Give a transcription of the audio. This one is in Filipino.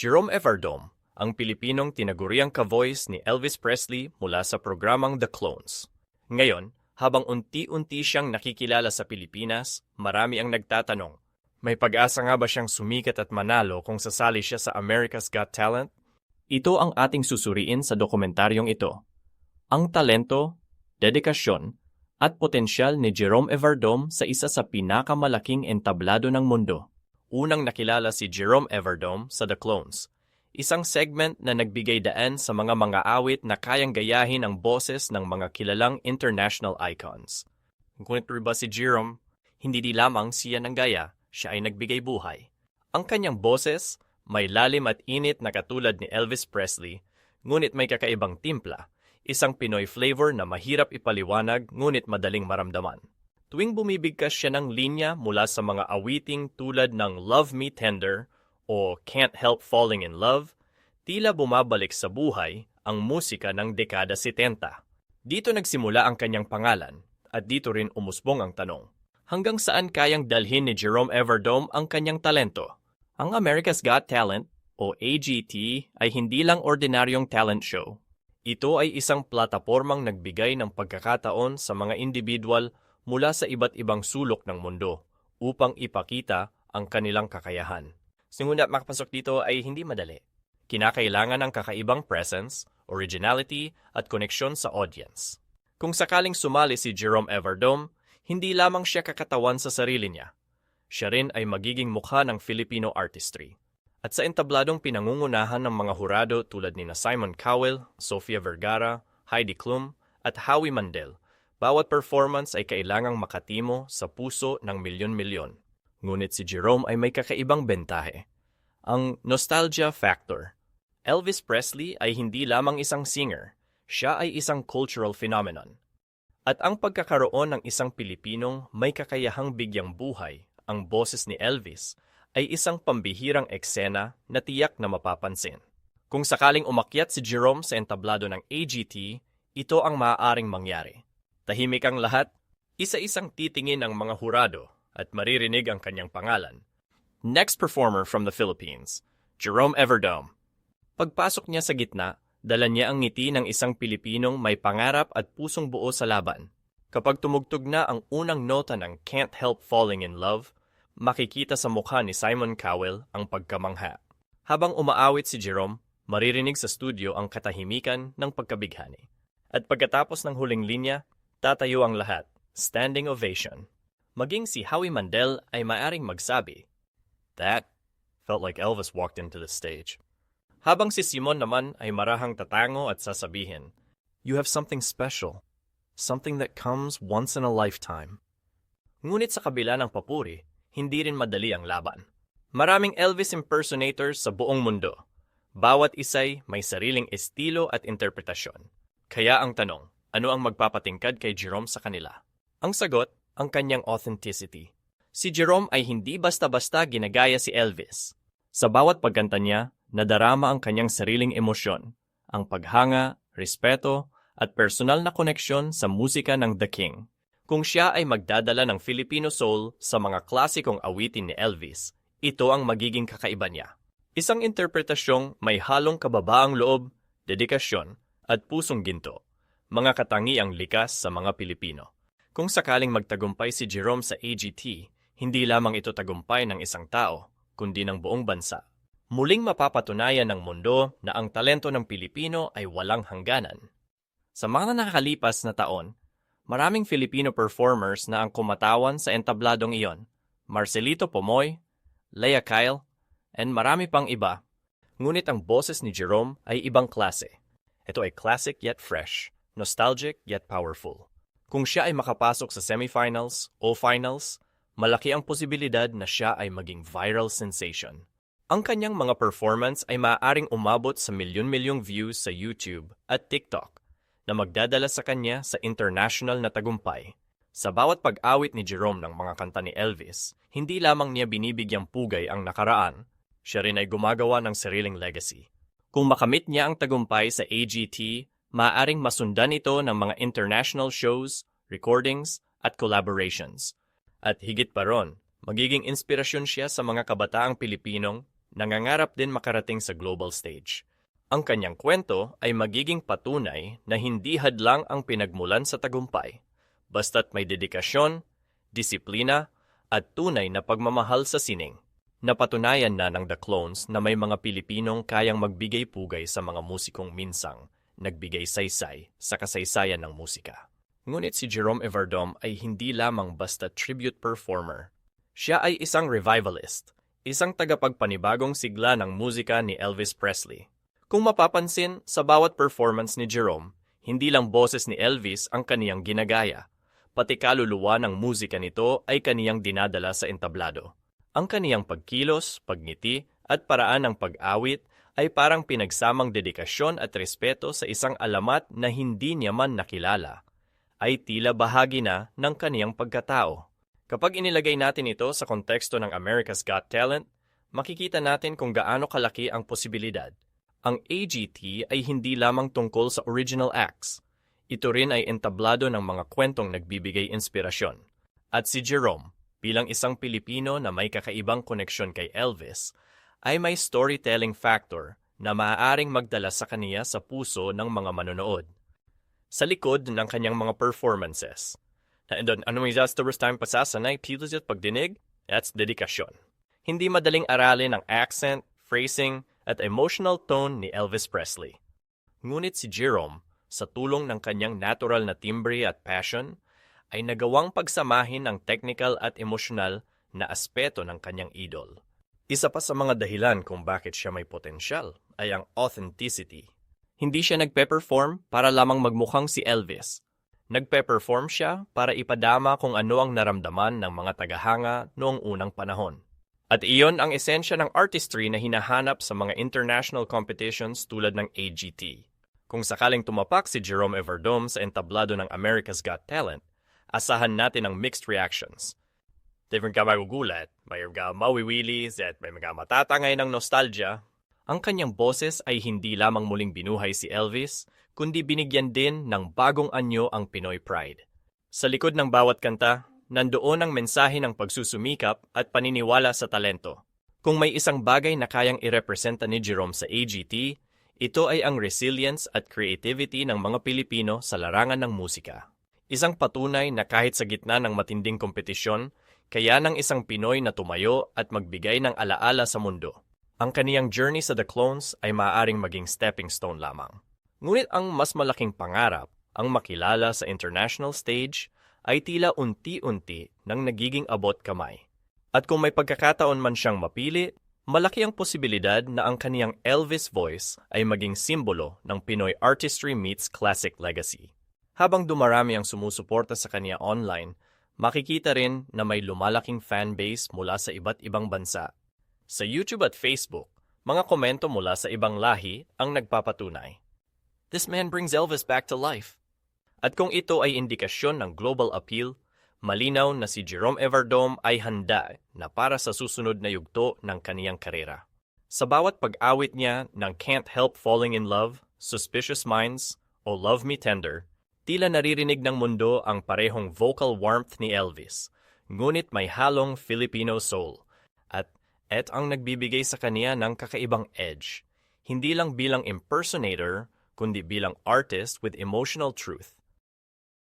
Jerome Everdome, ang Pilipinong tinaguriang ka-voice ni Elvis Presley mula sa programang The Clones. Ngayon, habang unti-unti siyang nakikilala sa Pilipinas, marami ang nagtatanong, may pag-asa nga ba siyang sumikat at manalo kung sasali siya sa America's Got Talent? Ito ang ating susuriin sa dokumentaryong ito. Ang talento, dedikasyon, at potensyal ni Jerome Everdome sa isa sa pinakamalaking entablado ng mundo. Unang nakilala si Jerome Everdome sa The Clones, isang segment na nagbigay daan sa mga mga awit na kayang gayahin ang boses ng mga kilalang international icons. Ngunit ba si Jerome, hindi di lamang siya ng gaya, siya ay nagbigay buhay. Ang kanyang boses, may lalim at init na katulad ni Elvis Presley, ngunit may kakaibang timpla, isang Pinoy flavor na mahirap ipaliwanag ngunit madaling maramdaman. Tuwing bumibigkas siya ng linya mula sa mga awiting tulad ng Love Me Tender o Can't Help Falling in Love, tila bumabalik sa buhay ang musika ng dekada 70. Dito nagsimula ang kanyang pangalan at dito rin umusbong ang tanong. Hanggang saan kayang dalhin ni Jerome Everdome ang kanyang talento? Ang America's Got Talent o AGT ay hindi lang ordinaryong talent show. Ito ay isang platapormang nagbigay ng pagkakataon sa mga individual mula sa iba't ibang sulok ng mundo upang ipakita ang kanilang kakayahan. Singunat makapasok dito ay hindi madali. Kinakailangan ng kakaibang presence, originality, at koneksyon sa audience. Kung sakaling sumali si Jerome Everdome, hindi lamang siya kakatawan sa sarili niya. Siya rin ay magiging mukha ng Filipino artistry. At sa entabladong pinangungunahan ng mga hurado tulad ni na Simon Cowell, Sofia Vergara, Heidi Klum, at Howie Mandel, bawat performance ay kailangang makatimo sa puso ng milyon-milyon. Ngunit si Jerome ay may kakaibang bentahe. Ang nostalgia factor. Elvis Presley ay hindi lamang isang singer, siya ay isang cultural phenomenon. At ang pagkakaroon ng isang Pilipinong may kakayahang bigyang buhay, ang boses ni Elvis, ay isang pambihirang eksena na tiyak na mapapansin. Kung sakaling umakyat si Jerome sa entablado ng AGT, ito ang maaaring mangyari. Tahimik ang lahat, isa-isang titingin ang mga hurado at maririnig ang kanyang pangalan. Next performer from the Philippines, Jerome Everdome. Pagpasok niya sa gitna, dala niya ang ngiti ng isang Pilipinong may pangarap at pusong buo sa laban. Kapag tumugtog na ang unang nota ng Can't Help Falling in Love, makikita sa mukha ni Simon Cowell ang pagkamangha. Habang umaawit si Jerome, maririnig sa studio ang katahimikan ng pagkabighani. At pagkatapos ng huling linya, tatayo ang lahat, standing ovation. Maging si Howie Mandel ay maaring magsabi, That felt like Elvis walked into the stage. Habang si Simon naman ay marahang tatango at sasabihin, You have something special, something that comes once in a lifetime. Ngunit sa kabila ng papuri, hindi rin madali ang laban. Maraming Elvis impersonators sa buong mundo. Bawat isa'y may sariling estilo at interpretasyon. Kaya ang tanong, ano ang magpapatingkad kay Jerome sa kanila? Ang sagot, ang kanyang authenticity. Si Jerome ay hindi basta-basta ginagaya si Elvis. Sa bawat pagkanta niya, nadarama ang kanyang sariling emosyon, ang paghanga, respeto, at personal na koneksyon sa musika ng The King. Kung siya ay magdadala ng Filipino soul sa mga klasikong awitin ni Elvis, ito ang magiging kakaiba niya. Isang interpretasyong may halong kababaang loob, dedikasyon, at pusong ginto, mga katangiang likas sa mga Pilipino. Kung sakaling magtagumpay si Jerome sa AGT, hindi lamang ito tagumpay ng isang tao, kundi ng buong bansa. Muling mapapatunayan ng mundo na ang talento ng Pilipino ay walang hangganan. Sa mga nakakalipas na taon, maraming Filipino performers na ang kumatawan sa entabladong iyon. Marcelito Pomoy, Leia Kyle, and marami pang iba. Ngunit ang boses ni Jerome ay ibang klase. Ito ay classic yet fresh, nostalgic yet powerful. Kung siya ay makapasok sa semifinals o finals, malaki ang posibilidad na siya ay maging viral sensation. Ang kanyang mga performance ay maaaring umabot sa milyon-milyong views sa YouTube at TikTok na magdadala sa kanya sa international na tagumpay. Sa bawat pag-awit ni Jerome ng mga kanta ni Elvis, hindi lamang niya binibigyang pugay ang nakaraan, siya rin ay gumagawa ng sariling legacy. Kung makamit niya ang tagumpay sa AGT, maaaring masundan ito ng mga international shows, recordings, at collaborations. At higit pa ron, magiging inspirasyon siya sa mga kabataang Pilipinong nangangarap din makarating sa global stage. Ang kanyang kwento ay magiging patunay na hindi hadlang ang pinagmulan sa tagumpay, basta't may dedikasyon, disiplina, at tunay na pagmamahal sa sining. Napatunayan na ng The Clones na may mga Pilipinong kayang magbigay pugay sa mga musikong minsang nagbigay saysay sa kasaysayan ng musika. Ngunit si Jerome Everdom ay hindi lamang basta tribute performer. Siya ay isang revivalist, isang tagapagpanibagong sigla ng musika ni Elvis Presley. Kung mapapansin, sa bawat performance ni Jerome, hindi lang boses ni Elvis ang kaniyang ginagaya, pati kaluluwa ng musika nito ay kaniyang dinadala sa entablado. Ang kaniyang pagkilos, pagngiti, at paraan ng pag-awit ay parang pinagsamang dedikasyon at respeto sa isang alamat na hindi niya man nakilala, ay tila bahagi na ng kaniyang pagkatao. Kapag inilagay natin ito sa konteksto ng America's Got Talent, makikita natin kung gaano kalaki ang posibilidad. Ang AGT ay hindi lamang tungkol sa original acts. Ito rin ay entablado ng mga kwentong nagbibigay inspirasyon. At si Jerome, bilang isang Pilipino na may kakaibang koneksyon kay Elvis, ay may storytelling factor na maaaring magdala sa kaniya sa puso ng mga manonood. Sa likod ng kanyang mga performances, and may just the first time pasasanay, pilos at pagdinig, that's dedikasyon. Hindi madaling aralin ang accent, phrasing, at emotional tone ni Elvis Presley. Ngunit si Jerome, sa tulong ng kanyang natural na timbre at passion, ay nagawang pagsamahin ang technical at emotional na aspeto ng kanyang idol. Isa pa sa mga dahilan kung bakit siya may potensyal ay ang authenticity. Hindi siya nagpe-perform para lamang magmukhang si Elvis. Nagpe-perform siya para ipadama kung ano ang naramdaman ng mga tagahanga noong unang panahon. At iyon ang esensya ng artistry na hinahanap sa mga international competitions tulad ng AGT. Kung sakaling tumapak si Jerome Everdome sa entablado ng America's Got Talent, asahan natin ang mixed reactions. Different ka magugulat, may mga mawiwilis at may mga matatangay ng nostalgia. Ang kanyang boses ay hindi lamang muling binuhay si Elvis, kundi binigyan din ng bagong anyo ang Pinoy Pride. Sa likod ng bawat kanta, nandoon ang mensahe ng pagsusumikap at paniniwala sa talento. Kung may isang bagay na kayang irepresenta ni Jerome sa AGT, ito ay ang resilience at creativity ng mga Pilipino sa larangan ng musika. Isang patunay na kahit sa gitna ng matinding kompetisyon, kaya ng isang Pinoy na tumayo at magbigay ng alaala sa mundo. Ang kaniyang journey sa The Clones ay maaaring maging stepping stone lamang. Ngunit ang mas malaking pangarap, ang makilala sa international stage, ay tila unti-unti nang nagiging abot kamay. At kung may pagkakataon man siyang mapili, malaki ang posibilidad na ang kaniyang Elvis voice ay maging simbolo ng Pinoy artistry meets classic legacy. Habang dumarami ang sumusuporta sa kaniya online, makikita rin na may lumalaking fanbase mula sa iba't ibang bansa. Sa YouTube at Facebook, mga komento mula sa ibang lahi ang nagpapatunay. This man brings Elvis back to life. At kung ito ay indikasyon ng global appeal, malinaw na si Jerome Everdome ay handa na para sa susunod na yugto ng kaniyang karera. Sa bawat pag-awit niya ng Can't Help Falling in Love, Suspicious Minds, o Love Me Tender, tila naririnig ng mundo ang parehong vocal warmth ni Elvis, ngunit may halong Filipino soul. At et ang nagbibigay sa kaniya ng kakaibang edge, hindi lang bilang impersonator, kundi bilang artist with emotional truth.